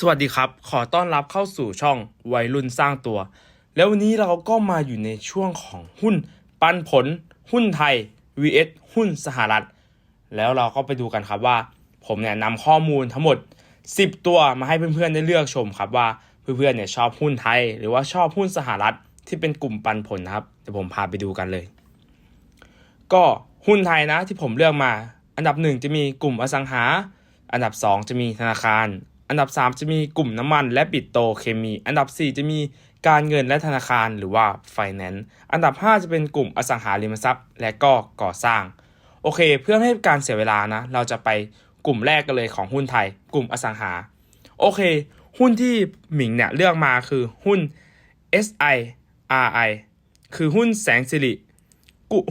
สวัสดีครับ ขอต้อนรับเข้าสู่ช่องวัยรุ่นสร้างตัว แล้ววันนี้เราก็มาอยู่ในช่วงของหุ้นปันผล หุ้นไทย vs หุ้นสหรัฐ แล้วเราก็ไปดูกันครับว่า ผมเนี่ยนำข้อมูลทั้งหมด 10 ตัวมาให้เพื่อนๆได้เลือกชมครับว่าเพื่อนๆเนี่ยชอบหุ้นไทย หรือว่าชอบหุ้นสหรัฐที่เป็นกลุ่มปันผลนะครับเดี๋ยวผมพาไปดูกันเลย ก็หุ้นไทยนะที่ผมเลือกมา อันดับหนึ่งจะมีกลุ่มอสังหา อันดับ 2 จะมีธนาคาร อันดับ 3 จะมีกลุ่มน้ำมันและปิโตเคมี อันดับ 4 จะมีการเงินและธนาคารหรือว่า Finance อันดับ 5 จะเป็นกลุ่มอสังหาริมทรัพย์ และก็ก่อสร้าง โอเค เพื่อให้การเสียเวลานะ เราจะไปกลุ่มแรกกันเลยของหุ้นไทย กลุ่มอสังหา โอเค หุ้นที่หมิงเนี่ยเลือกมาคือหุ้น SIRI คือหุ้นแสงสิริ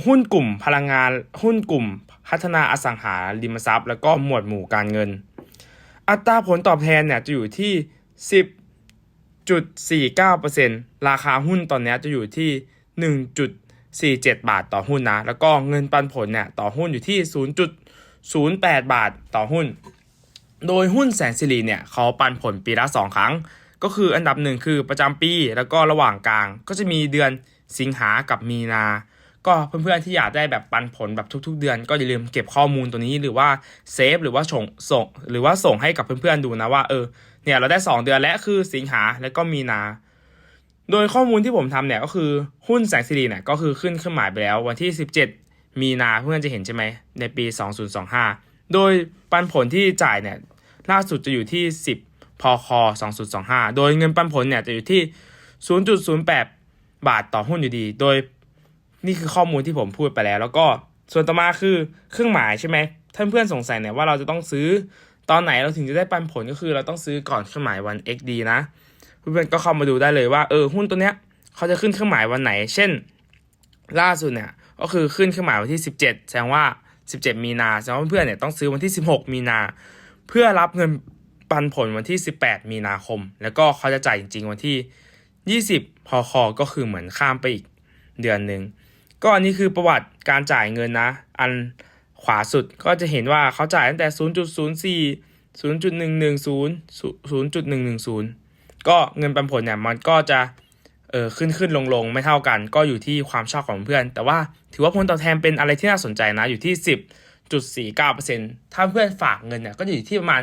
หุ้นกลุ่มพลังงาน หุ้นกลุ่มพัฒนาอสังหาริมทรัพย์ แล้วก็หมวดหมู่การเงิน อัตราผลตอบแทนเนี่ยจะอยู่ที่ 10.49%ราคาหุ้นตอนนี้จะอยู่ที่ 1.47 บาทต่อหุ้นนะ แล้วก็เงินปันผลเนี่ยต่อหุ้นอยู่ที่ 0.08 บาทต่อหุ้น โดยหุ้นแสนสิริเนี่ยเขาปันผลปีละ 2 ครั้ง ก็คืออันดับหนึ่งคือประจำปีแล้วก็ระหว่างกลาง ก็จะมีเดือนสิงหากับมีนา ก็เพื่อนๆที่อยากได้แบบปันผลแบบทุก ๆ เดือน ก็อย่าลืมเก็บข้อมูลตัวนี้หรือว่าเซฟหรือว่าส่งส่งหรือว่าส่งให้กับเพื่อนๆดูนะว่าเออเนี่ยเราได้ 2 เดือนแล้วคือสิงหาแล้วก็มีนา โดยข้อมูลที่ผมทำเนี่ยก็คือหุ้นแสงสิริเนี่ยก็คือขึ้นเครื่องหมายไปแล้ววันที่ 17 มีนาเพื่อนจะเห็นใช่ไหมในปี 2025 โดยปันผลที่จ่ายเนี่ยล่าสุดจะอยู่ที่ 10 พค 2025 โดยเงินปันผลเนี่ยจะอยู่ที่ 0.08 บาทต่อหุ้นอยู่ดี โดย นี่คือข้อมูลที่ผมพูดไปแล้ว แล้วก็ส่วนต่อมาคือเครื่องหมายใช่ไหมท่านเพื่อนสงสัยเนี่ยว่าเราจะต้องซื้อตอนไหนเราถึงจะได้ปันผลก็คือเราต้องซื้อก่อนเครื่องหมายวัน XD นะเพื่อนๆก็เข้ามาดูได้เลยว่าเออหุ้นตัวเนี้ยเขาจะขึ้นเครื่องหมายวันไหน เช่น ล่าสุดเนี่ยก็คือขึ้นเครื่องหมายวันที่ 17 แสดงว่า 17 มีนาแสดงว่าเพื่อนเนี่ยต้องซื้อวันที่ 16 มีนา เพื่อรับเงินปันผลวันที่ 18 มีนาคม แล้วก็เขาจะจ่ายจริงๆวันที่ 20พคก็คือเหมือนข้ามไปอีกเดือนหนึ่ง ก็อันนี้คือประวัติการจ่ายเงินนะ อันขวาสุดก็จะเห็นว่าเขาจ่ายตั้งแต่ 0.04 0.110 0.110 ก็เงินปันผลเนี่ยมันก็จะเออขึ้นขึ้นลงลงไม่เท่ากัน ก็อยู่ที่ความชอบของเพื่อน แต่ว่าถือว่าผลตอบแทนเป็นอะไรที่น่าสนใจนะอยู่ที่ 10.49%ถ้าเพื่อนฝากเงินเนี่ยก็จะอยู่ที่ประมาณ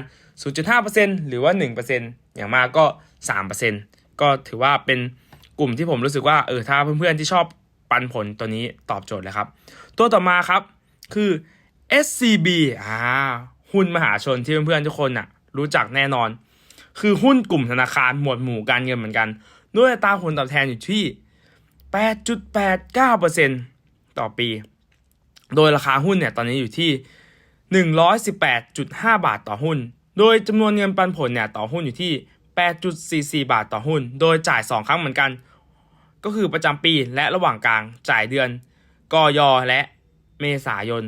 0.5%หรือว่า 1%อย่างมากก็ 3%ก็ถือว่าเป็นกลุ่มที่ผมรู้สึกว่าเออถ้าเพื่อนๆที่ชอบ ปันผลตัวนี้ตอบโจทย์เลยครับ ตัวต่อมาครับคือ SCB อ่าหุ้นมหาชนที่เพื่อนๆทุกคนน่ะรู้จักแน่นอน คือหุ้นกลุ่มธนาคารหมวดหมู่การเงินเหมือนกัน ด้วยตาผลตอบแทนอยู่ที่ 8.89%ต่อปี โดยราคาหุ้นเนี่ยตอนนี้อยู่ที่ 118.5 บาทต่อหุ้น โดยจำนวนเงินปันผลเนี่ยต่อหุ้นอยู่ที่ 8.44 บาทต่อหุ้น โดยจ่าย 2 ครั้งเหมือนกัน ก็คือประจำปีและระหว่างกลางจ่ายเดือนกยและเมษายน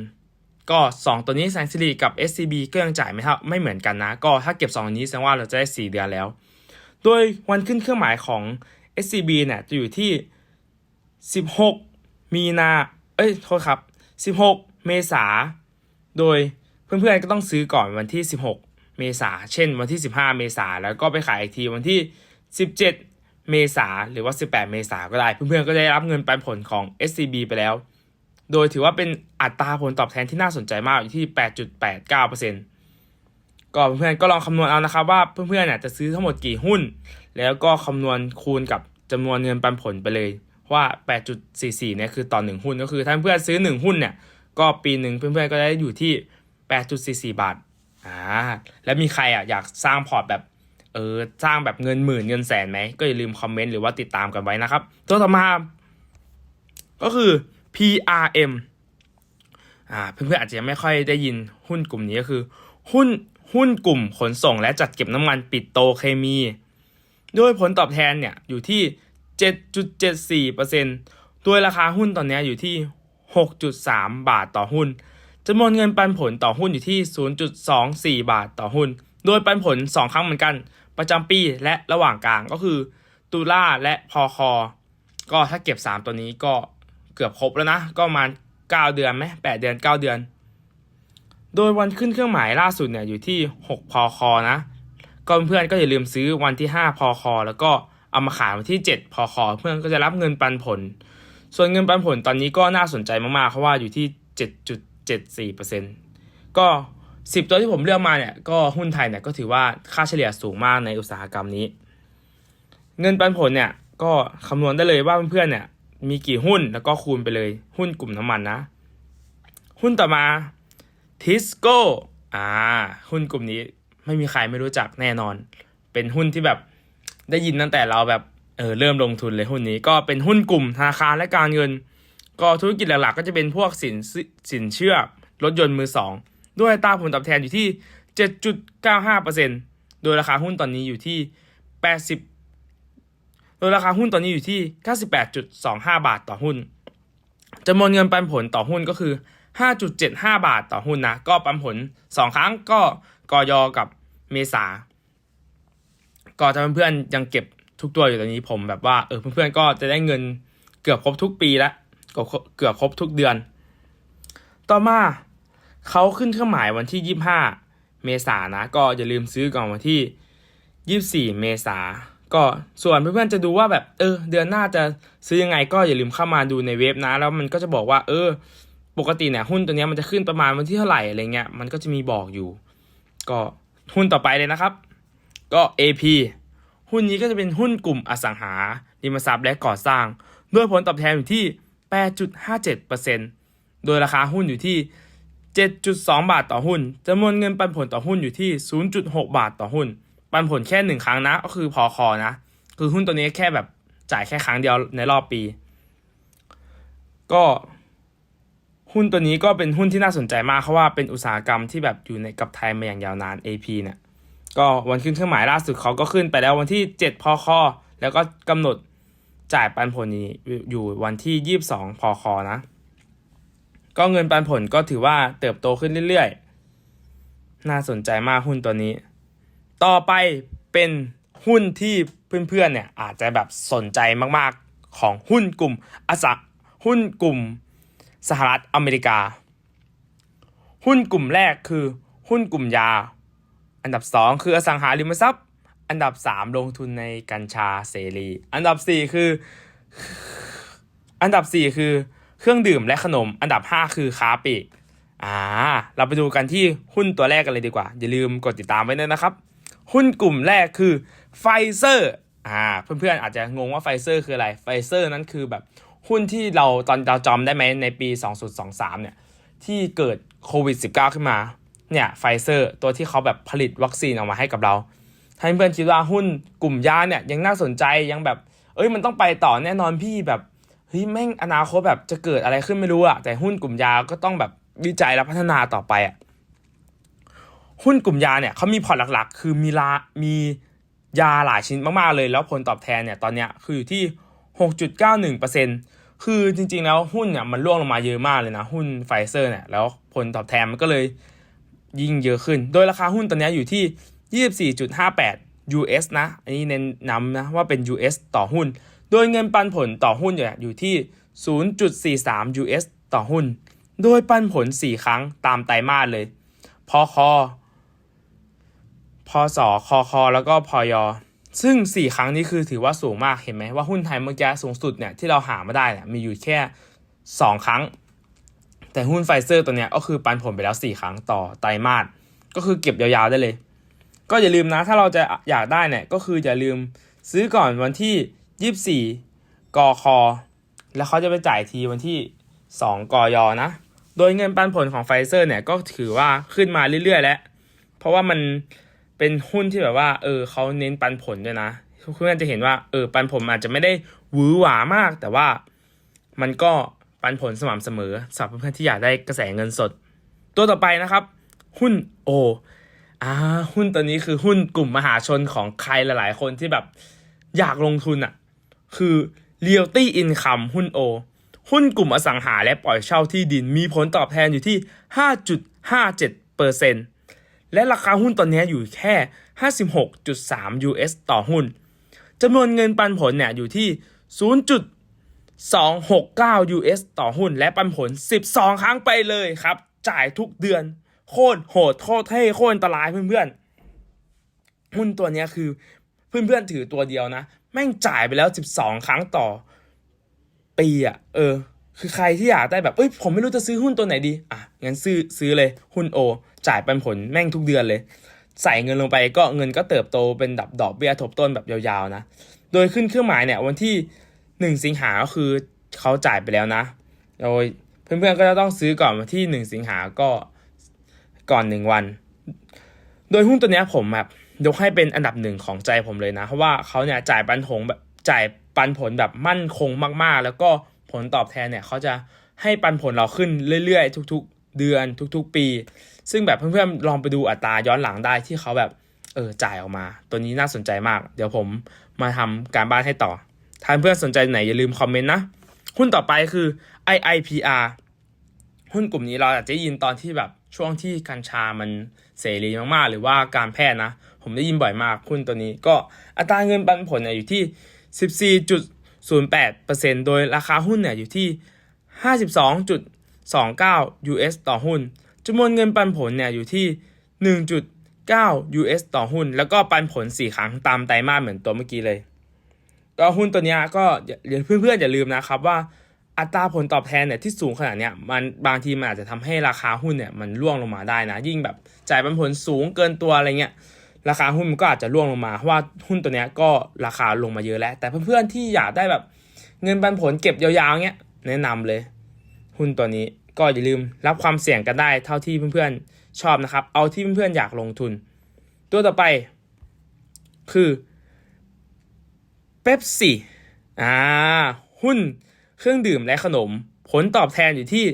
ก็ 2 ตัวนี้แสงสิริกับ SCB ก็ยังจ่ายไม่เท่าไม่เหมือนกันนะ ก็ถ้าเก็บ 2 นี้แสดงว่าเราจะได้ 4 เดือนแล้ว โดยวันขึ้นเครื่องหมายของ SCB เนี่ยจะอยู่ที่ 16 มีนา เอ้ยโทษครับ 16 เมษา โดยเพื่อนๆก็ต้องซื้อก่อนวันที่ 16 เมษา เช่น วันที่ 15 เมษาแล้วก็ไปขายอีกทีวันที่ 17 เมษาหรือว่า 18 เมษาก็ได้ เพื่อนๆก็ได้รับเงินปันผลของ SCB ไปแล้ว โดยถือว่าเป็นอัตราผลตอบแทนที่น่าสนใจมากอยู่ที่ 8.89%ก็เพื่อนๆก็ลองคำนวณเอานะครับว่าเพื่อนๆเนี่ยจะซื้อทั้งหมดกี่หุ้น แล้วก็คำนวณคูณกับจำนวนเงินปันผลไปเลยว่า 8.44 เนี่ยคือต่อ 1 หุ้นก็คือถ้าเพื่อนซื้อ 1 หุ้นเนี่ยก็ปีหนึ่งเพื่อนๆก็ได้อยู่ที่ 8.44 บาทอ่าแล้วมีใครอะอยากสร้างพอร์ตแบบ เออสร้างแบบเงินหมื่นเงินแสนไหมก็อย่าลืมคอมเมนต์หรือว่าติดตามกันไว้นะครับ ตัวต่อมาก็คือ PRM อ่าเพื่อนๆอาจจะยังไม่ค่อยได้ยินหุ้นกลุ่มนี้ก็คือ หุ้นหุ้นกลุ่มขนส่งและจัดเก็บน้ำมันปิดโตเคมีโดยผลตอบแทนเนี่ยอยู่ที่ 7.74%โดยราคาหุ้นตอนนี้อยู่ที่ 6.3 บาทต่อหุ้นจำนวนเงินปันผลต่อหุ้นอยู่ที่ 0.24 บาทต่อหุ้น โดยปันผล 2 ครั้งเหมือนกัน ประจำปีและระหว่างกลางก็คือ ตุลาและพอคอ ก็ถ้าเก็บ 3 ตัวนี้ก็เกือบครบแล้วนะ ก็ประมาณ9เดือนไหม8เดือน 9 เดือน โดยวันขึ้นเครื่องหมายล่าสุดเนี่ยอยู่ที่ 6 พอคอนะก็เพื่อนก็อย่าลืมซื้อวันที่ 5 พอคอ แล้วก็เอามาขายวันที่ 7 พอคอ เพื่อนก็จะรับเงินปันผล ส่วนเงินปันผลตอนนี้ก็น่าสนใจมากๆ เพราะว่าอยู่ที่ 7.74%ก็ 10 ตัวที่ผมเลือกมาเนี่ยก็หุ้นไทยเนี่ยก็ถือว่าค่าเฉลี่ยสูงมากในอุตสาหกรรมนี้ เงินปันผลเนี่ยก็คำนวณได้เลยว่าเพื่อนๆเนี่ยมีกี่หุ้นแล้วก็คูณไปเลยหุ้นกลุ่มน้ำมันนะ หุ้นต่อมาทิสโก้อ่าหุ้นกลุ่มนี้ไม่มีใครไม่รู้จักแน่นอน เป็นหุ้นที่แบบได้ยินตั้งแต่เราแบบเออเริ่มลงทุนเลยหุ้นนี้ก็เป็นหุ้นกลุ่มธนาคารและการเงิน ก็ธุรกิจหลักๆ ก็จะเป็นพวกสินสินเชื่อรถยนต์มือสอง ด้วยตาผลตอบแทนอยู่ที่ 7.95%โดยราคาหุ้นตอนนี้อยู่ที่ 80 โดยราคาหุ้นตอนนี้อยู่ที่ 98.25 บาทต่อหุ้นจำนวนเงินปันผลต่อหุ้นก็คือ 5.75 บาทต่อหุ้นนะ ก็ปันผล 2 ครั้งก็กอยกับเมษา ก็ถ้าเพื่อนๆยังเก็บทุกตัวอยู่ตอนนี้ผมแบบว่าเออเพื่อนๆก็จะได้เงินเกือบครบทุกปีแล้วก็เกือบครบทุกเดือน ต่อมา เขาขึ้นเครื่องหมายวันที่ 25 เมษายนนะ ก็อย่าลืมซื้อก่อนวันที่ 24 เมษาก็ส่วนเพื่อนๆจะดูว่าแบบเออ เดือนหน้าจะซื้อยังไงก็อย่าลืมเข้ามาดูในเว็บนะ แล้วมันก็จะบอกว่า เออ ปกติเนี่ยหุ้นตัวนี้มันจะขึ้นประมาณวันที่เท่าไหร่อะไรเงี้ยมันก็จะมีบอกอยู่ ก็หุ้นต่อไปเลยนะครับ ก็ AP หุ้นนี้ก็จะเป็นหุ้นกลุ่มอสังหาริมทรัพย์และก่อสร้าง ด้วยผลตอบแทนอยู่ที่ 8.57%โดยราคาหุ้นอยู่ที่ 7.2 บาทต่อหุ้นจำนวนเงินปันผลต่อหุ้นอยู่ที่ 0.6 บาทต่อหุ้น ปันผลแค่หนึ่งครั้งนะ ก็คือพอคอนะ คือหุ้นตัวนี้แค่แบบจ่ายแค่ครั้งเดียวในรอบปี ก็หุ้นตัวนี้ก็เป็นหุ้นที่น่าสนใจมากเพราะว่าเป็นอุตสาหกรรมที่แบบอยู่ในกับไทยมาอย่างยาวนาน AP เนี่ยก็วันขึ้นเครื่องหมายล่าสุดเขาก็ขึ้นไปแล้ววันที่ 7 พอคอแล้วก็กำหนดจ่ายปันผลนี้อยู่วันที่ 22 พอคอนะ ก็เงินปันผลก็ถือว่าเติบโตขึ้นเรื่อยๆ น่าสนใจมากหุ้นตัวนี้ ต่อไปเป็นหุ้นที่เพื่อนๆเนี่ยอาจจะแบบสนใจมากๆของหุ้นกลุ่มอสังหุ้นกลุ่มสหรัฐอเมริกา หุ้นกลุ่มแรกคือหุ้นกลุ่มยา อันดับ 2 คืออสังหาริมทรัพย์ อันดับ 3 ลงทุนในกัญชาเสรี อันดับ 4 คือ อันดับ 4 คือ เครื่องดื่มและขนมอันดับ 5 คือค้าปลีกอ่าเราไปดูกันที่หุ้นตัวแรกกันเลยดีกว่า อย่าลืมกดติดตามไว้ด้วยนะครับ หุ้นกลุ่มแรกคือไฟเซอร์อ่าเพื่อนๆอาจจะงงว่าไฟเซอร์คืออะไรไฟเซอร์นั้นคือแบบหุ้นที่เราตอนเราจำได้ไหมในปี 2023 เนี่ยที่เกิดโควิด -19 ขึ้นมาเนี่ยไฟเซอร์ตัวที่เขาแบบผลิตวัคซีนออกมาให้กับเราถ้าเพื่อนคิดว่าหุ้นกลุ่มยาเนี่ยยังน่าสนใจยังแบบ เอ้ยมันต้องไปต่อแน่นอนพี่แบบ ฮ้ยแม่งอนาคตแบบจะเกิดอะไรขึ้นไม่รู้อะแต่หุ้นกลุ่มยาก็ต้องแบบวิจัยและพัฒนาต่อไปอะหุ้นกลุ่มยาเนี่ยเขามีพอร์ตหลักๆ คือมีลามียาหลายชิ้นมากๆเลย แล้วผลตอบแทนเนี่ยตอนเนี้ยคืออยู่ที่ 6.91%คือจริงๆแล้วหุ้นเนี่ยมันร่วงลงมาเยอะมากเลยนะ หุ้นไฟเซอร์เนี่ยแล้วผลตอบแทนมันก็เลยยิ่งเยอะขึ้น โดยราคาหุ้นตอนนี้อยู่ที่ 24.58 US นะ อันนี้เน้นย้ำนะว่าเป็น US ต่อหุ้น โดยเงินปันผลต่อหุ้นเนี่ยอยู่ที่ 0.43 US ต่อหุ้น โดยปันผล 4 ครั้งตามไตรมาสเลย พอคอพอสอคอคอแล้วก็พอยอ ซึ่ง 4 ครั้งนี้คือถือว่าสูงมากเห็นไหมว่าหุ้นไทยเมื่อกี้สูงสุดเนี่ยที่เราหามาได้เนี่ยมีอยู่แค่ 2 ครั้ง แต่หุ้นไฟเซอร์ตัวเนี้ยก็คือปันผลไปแล้ว 4 ครั้งต่อไตรมาส ก็คือเก็บยาวๆได้เลย ก็อย่าลืมนะถ้าเราจะอยากได้เนี่ยก็คืออย่าลืมซื้อก่อนวันที่ 24กคแล้วเขาจะไปจ่ายทีวันที่2กยนะ โดยเงินปันผลของไฟเซอร์เนี่ยก็ถือว่าขึ้นมาเรื่อยๆแล้ว เพราะว่ามันเป็นหุ้นที่แบบว่า เออเขาเน้นปันผลด้วยนะเพื่อนจะเห็นว่าเออปันผลอาจจะไม่ได้หวือหวามาก แต่ว่ามันก็ปันผลสม่ำเสมอสำหรับเพื่อนที่อยากได้กระแสเงินสด ตัวต่อไปนะครับ หุ้นโออ่าหุ้นตัวนี้คือหุ้นกลุ่มมหาชนของใครหลาย ๆ คนที่แบบอยากลงทุนอะ คือ Realty Income หุ้นโอหุ้นกลุ่มอสังหาและปล่อยเช่าที่ดินมีผลตอบแทนอยู่ที่ 5.57%และราคาหุ้นตอนนี้อยู่แค่ 56.3 US ต่อหุ้นจำนวนเงินปันผลเนี่ยอยู่ที่ 0.269 US ต่อหุ้น และปันผล 12 ครั้งไปเลยครับ จ่ายทุกเดือน โคตรโหดโคตรเท่โคตรอันตรายเพื่อนๆ หุ้นตัวนี้คือเพื่อนๆถือตัวเดียวนะ แม่งจ่ายไปแล้ว 12 ครั้งต่อ ปีอะเออ คือใครที่อยากได้แบบเอ้ยผมไม่รู้จะซื้อหุ้นตัวไหนดี อะงั้นซื้อซื้อเลยหุ้นโอ จ่ายปันผลแม่งทุกเดือนเลย ใส่เงินลงไปก็เงินก็เติบโตเป็นดับดอกเบี้ยทบต้นแบบยาวๆนะ โดยขึ้นเครื่องหมายเนี่ยวันที่ 1 สิงหาก็คือเขาจ่ายไปแล้วนะ โดยเพื่อนๆก็จะต้องซื้อก่อนวันที่ 1 สิงหาก็ก่อน 1 วัน โดยหุ้นตัวเนี้ยผมแบบ ยกให้เป็นอันดับหนึ่งของใจผมเลยนะ เพราะว่าเขาเนี่ยจ่ายปันผลแบบจ่ายปันผลแบบมั่นคงมากๆ แล้วก็ผลตอบแทนเนี่ยเขาจะให้ปันผลเราขึ้นเรื่อยๆ ทุก ๆ เดือนทุก ๆ ปี ซึ่งแบบเพื่อนๆลองไปดูอัตราย้อนหลังได้ที่เขาแบบเออจ่ายออกมา ตัวนี้น่าสนใจมาก เดี๋ยวผมมาทำการบ้านให้ต่อถ้าเพื่อนสนใจไหนอย่าลืมคอมเมนต์นะ หุ้นต่อไปคือ IIPR หุ้นกลุ่มนี้เราอาจจะได้ยินตอนที่แบบช่วงที่กัญชามันเสรีมากๆ หรือว่าการแพทย์นะ ผมได้ยินบ่อยมากหุ้นตัวนี้ ก็อัตราเงินปันผลเนี่ยอยู่ที่ 14.08%โดยราคาหุ้นเนี่ยอยู่ที่ 52.29 US ต่อหุ้นจำนวนเงินปันผลเนี่ยอยู่ที่ 1.9 US ต่อหุ้น แล้วก็ปันผล 4 ครั้งตามไตรมาสเหมือนตัวเมื่อกี้เลยก็หุ้นตัวนี้ก็อย่าเพื่อนๆอย่าลืมนะครับว่าอัตราผลตอบแทนเนี่ยที่สูงขนาดเนี้ยมันบางทีมันอาจจะทำให้ราคาหุ้นเนี่ยมันร่วงลงมาได้นะ ยิ่งแบบจ่ายปันผลสูงเกินตัวอะไรเงี้ย ราคาหุ้นมันก็อาจจะร่วงลงมาเพราะว่าหุ้นตัวเนี้ยก็ราคาลงมาเยอะแล้ว แต่เพื่อนๆที่อยากได้แบบเงินปันผลเก็บยาวๆเงี้ยแนะนำเลย หุ้นตัวนี้ก็อย่าลืมรับความเสี่ยงกันได้เท่าที่เพื่อนๆชอบนะครับ เอาที่เพื่อนๆอยากลงทุน ตัวต่อไป คือเ e ปซี่อ่าหุ้นเครื่องดื่มและขนม ผลตอบแทนอยู่ที่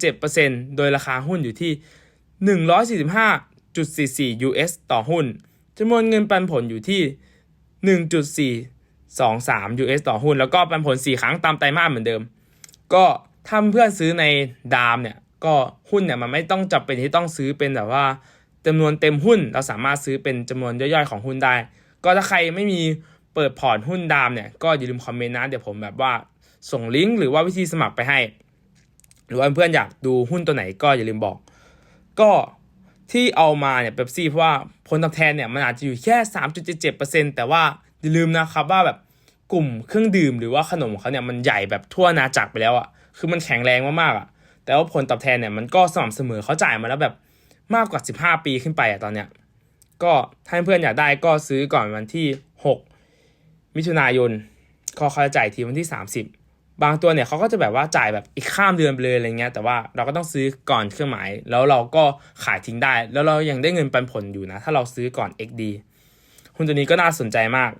3.77%โดยราคาหุ้นอยู่ที่ 145.44 US ต่อหุ้นจำนวนเงินปันผลอยู่ที่ 1.423 US ต่อหุ้น แล้วก็ปันผล 4 ครั้งตามไตรมาสเหมือนเดิม ก็ถ้าเพื่อนซื้อในดามเนี่ยก็หุ้นเนี่ยมันไม่ต้องจำเป็นที่ต้องซื้อเป็นแบบว่าจำนวนเต็มหุ้นเราสามารถซื้อเป็นจำนวนย่อยๆของหุ้นได้ ก็ถ้าใครไม่มีเปิดพอร์ตหุ้นดามเนี่ยก็อย่าลืมคอมเมนต์นะเดี๋ยวผมแบบว่าส่งลิงก์หรือว่าวิธีสมัครไปให้ หรือว่าเพื่อนอยากดูหุ้นตัวไหนก็อย่าลืมบอก ก็ ที่เอามาเนี่ยเป๊ปซี่เพราะว่าผลตอบแทนเนี่ยมันอาจจะอยู่แค่ 3.77%แต่ว่าอย่าลืมนะครับว่าแบบกลุ่มเครื่องดื่มหรือว่าขนมของเขาเนี่ยมันใหญ่แบบทั่วอาจักรไปแล้วอะ่ะคือมันแข็งแรงมากๆอะ่ะ แต่ว่าผลตอบแทนเนี่ยมันก็สม่ำเสมอเขาจ่ายมาแล้วแบบมากกว่า 15 ปีขึ้นไปอะ่ะตอนเนี้ยก็ถ้าเพื่อนอยากได้ก็ซื้อก่อนวันที่ 6 มิถุนายนก็เขาจะจ่ายทีวันที่ 30 บางตัวเนี่ยเขาก็จะแบบว่าจ่ายแบบอีกข้ามเดือนไปเลยอะไรเงี้ย แต่ว่าเราก็ต้องซื้อก่อนเครื่องหมาย แล้วเราก็ขายทิ้งได้ แล้วเรายังได้เงินปันผลอยู่นะ ถ้าเราซื้อก่อน XD หุ้นตัวนี้ก็น่าสนใจมาก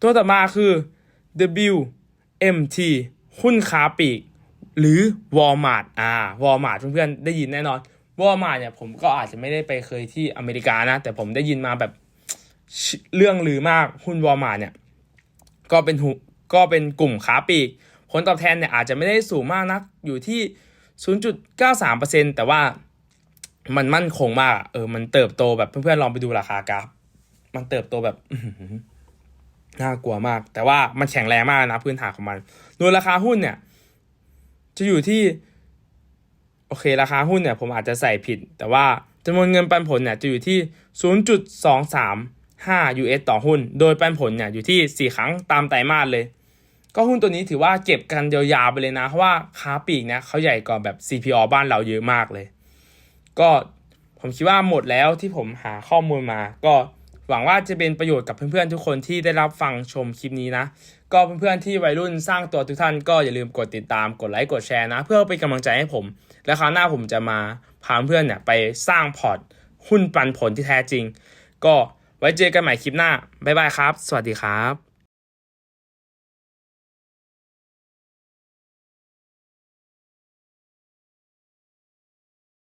ตัวต่อมาคือ WMT หุ้นค้าปลีก หรือ Walmart อ่า Walmart เพื่อนๆได้ยินแน่นอน Walmart เนี่ยผมก็อาจจะไม่ได้ไปเคยที่อเมริกานะ แต่ผมได้ยินมาแบบเรื่องลือมากหุ้น Walmart เนี่ยก็เป็นหุ ก็เป็นกลุ่มค้าปลีกผลตอบแทนเนี่ยอาจจะไม่ได้สูงมากนักอยู่ที่ 0.93%แต่ว่ามันมั่นคงมากเออมันเติบโตแบบเพื่อนๆลองไปดูราคากราฟมันเติบโตแบบน่ากลัวมาก แต่ว่ามันแข็งแรงมากนะพื้นฐานของมันโดยราคาหุ้นเนี่ย จะอยู่ที่ โอเค ราคาหุ้นเนี่ย ผมอาจจะใส่ผิด แต่ว่าจำนวนเงินปันผลเนี่ยจะอยู่ที่ 0.235 US ต่อหุ้น โดยปันผลเนี่ยอยู่ที่ 4 ครั้งตามไตรมาสเลย ก็หุ้นตัวนี้ถือว่าเก็บกันยาวๆไปเลยนะ เพราะว่าค้าปีกเนี่ยเขาใหญ่กว่าแบบ CPO บ้านเราเยอะมากเลย ก็ผมคิดว่าหมดแล้วที่ผมหาข้อมูลมา ก็หวังว่าจะเป็นประโยชน์กับเพื่อนๆทุกคนที่ได้รับฟังชมคลิปนี้นะ ก็เพื่อนๆที่วัยรุ่นสร้างตัวทุกท่านก็อย่าลืมกดติดตามกดไลค์กดแชร์นะ เพื่อเป็นกำลังใจให้ผม และคราวหน้าผมจะมาพาเพื่อนเนี่ยไปสร้างพอร์ตหุ้นปันผลที่แท้จริง ก็ไว้เจอกันใหม่คลิปหน้าบ๊ายบายครับ สวัสดีครับ